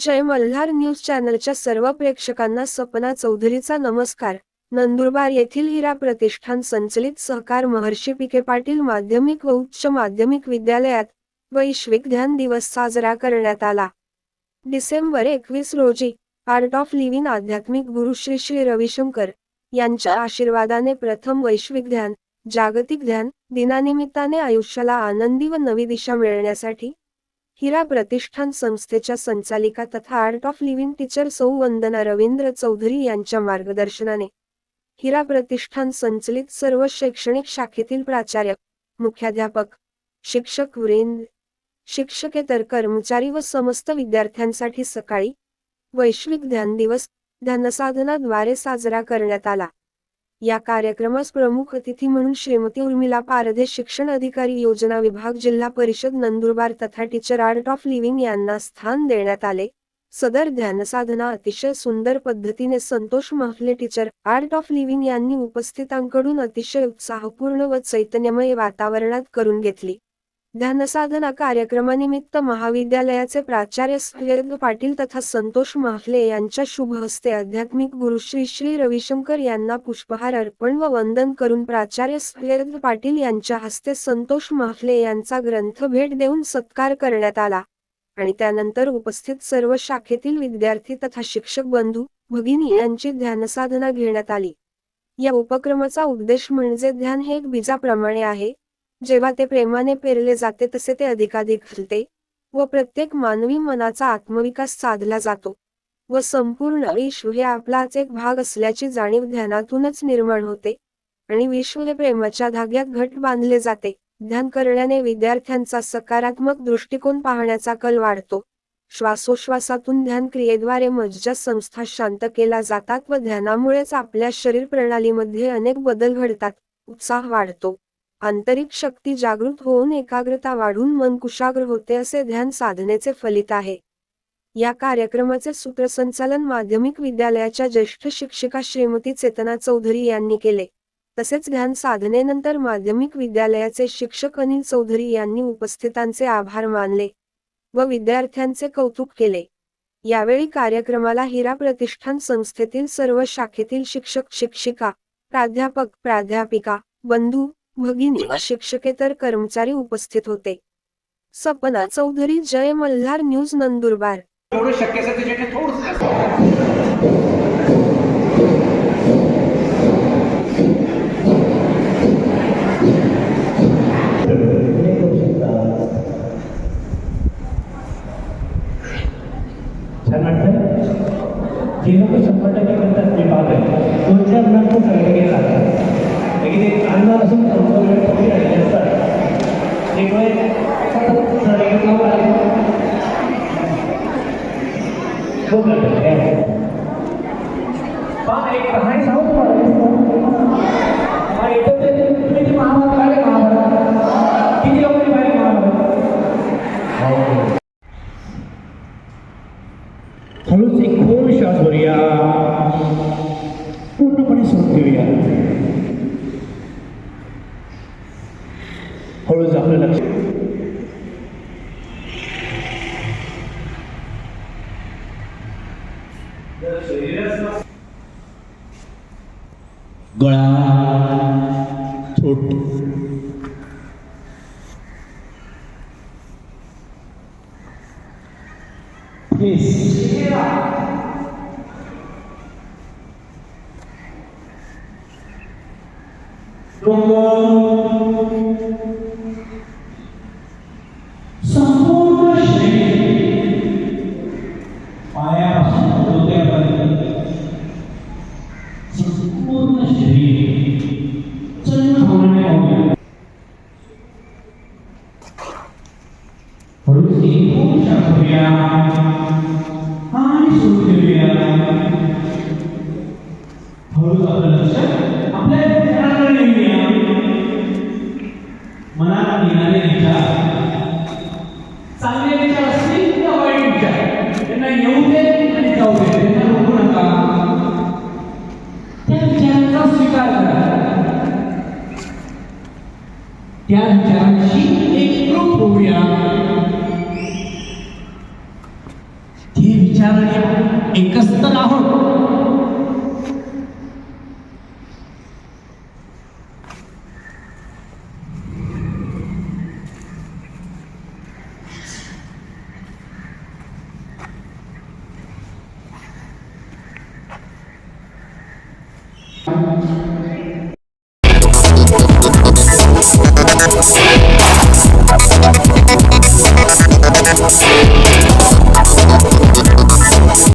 जय Malhar news चॅनलच्या सर्व प्रेक्षकांना सपना चौधरीचा नमस्कार. नंदुरबार येथील हिरा प्रतिष्ठान संचलित सहकार महर्षी पिके पाटील माध्यमिक व उच्च माध्यमिक विद्यालयात वैश्विक ध्यान दिवस साजरा करण्यात आला. डिसेंबर एकवीस रोजी आर्ट ऑफ लिव्हिंग आध्यात्मिक गुरु श्री श्री रविशंकर यांच्या आशीर्वादाने प्रथम वैश्विक ध्यान जागतिक ध्यान दिनानिमित्ताने आयुष्याला आनंदी व नवी दिशा मिळण्यासाठी हिरा प्रतिष्ठान संस्थेच्या संचालिका तथा आर्ट ऑफ लिव्हिंग टीचर सौ वंदना रवींद्र चौधरी यांच्या मार्गदर्शनाने हिरा प्रतिष्ठान संचलित सर्व शैक्षणिक शाखेतील प्राचार्य मुख्याध्यापक शिक्षक वृंद शिक्षकेतर कर्मचारी व समस्त विद्यार्थ्यांसाठी सकाळी वैश्विक ध्यान दिवस ध्यानसाधनाद्वारे साजरा करण्यात आला. या कार्यक्रमास प्रमुख अतिथी म्हणून श्रीमती उर्मिला पारधे शिक्षण अधिकारी योजना विभाग जिल्हा परिषद नंदुरबार तथा टीचर आर्ट ऑफ लिव्हिंग यांना स्थान देण्यात आले. सदर ध्यानसाधना अतिशय सुंदर पद्धतीने Santosh Mahfale teacher art of living यांनी उपस्थितांकडून अतिशय उत्साहपूर्ण व चैतन्यमय वातावरणात करून घेतली. ध्यानसाधना कार्यक्रमानिमित्त महाविद्यालयाचे प्राचार्य सह्यद पाटील तथा संतोष महफले यांच्या शुभ हस्ते आध्यात्मिक गुरु श्री श्री रविशंकर यांना पुष्पहार अर्पण व वंदन करून प्राचार्य सह्यद पाटील यांच्या हस्ते संतोष माफले यांचा ग्रंथ भेट देऊन सत्कार करण्यात आला. आणि त्यानंतर उपस्थित सर्व शाखेतील विद्यार्थी तथा शिक्षक बंधू भगिनी यांची ध्यानसाधना घेण्यात आली. या उपक्रमाचा उद्देश म्हणजे ध्यान हे एक बीजाप्रमाणे आहे. जेव्हा ते प्रेमाने पेरले जाते तसे ते अधिकाधिक फुलते व प्रत्येक मानवी मनाचा आत्मविकास साधला जातो व संपूर्ण विश्व हे आपलाच एक भाग असल्याची जाणीव ध्यानातूनच निर्माण होते आणि विश्व हे प्रेमाच्या धाग्यात घट बांधले जाते. ध्यान करण्याने विद्यार्थ्यांचा सकारात्मक दृष्टिकोन पाहण्याचा कल वाढतो. श्वासोश्वासातून ध्यान क्रियेद्वारे मज्जा संस्था शांत केला जातात व ध्यानामुळेच आपल्या शरीर प्रणालीमध्ये अनेक बदल घडतात. उत्साह वाढतो. आंतरिक शक्ती जागृत होऊन एकाग्रता वाढून मन कुशाग्र होते असे ध्यान साधनेचे फलित आहे. या कार्यक्रमाचे सूत्रसंचालन माध्यमिक विद्यालयाच्या ज्येष्ठ शिक्षिका श्रीमती चेतना चौधरी यांनी केले. तसेच ध्यान साधनेनंतर माध्यमिक विद्यालयाचे शिक्षक अनिल चौधरी यांनी उपस्थितांचे आभार मानले व विद्यार्थ्यांचे कौतुक केले. यावेळी कार्यक्रमाला हिरा प्रतिष्ठान संस्थेतील सर्व शाखेतील शिक्षक शिक्षिका प्राध्यापक प्राध्यापिका बंधू भगिनी व शिक्षकेतर कर्मचारी उपस्थित होते. सपना चौधरी जय मल्हार न्यूज नंदुरबार. जे लोक शंभर टक्के करतात ते बाद आहे. दोन चार जण 이게 안 나가서 गळा थोट. फेस. आणि हळूच आपलं लक्ष आपल्या येणारे विचार चांगले विचार असतील किंवा वाईट विचार त्यांना येऊ दे आणि जाऊ दे त्यांना रोखू नका त्या विचारांचा स्वीकार करा त्या विचारांशी एकरूप होऊया. ते विचार विचाराने एकच तर आहोत.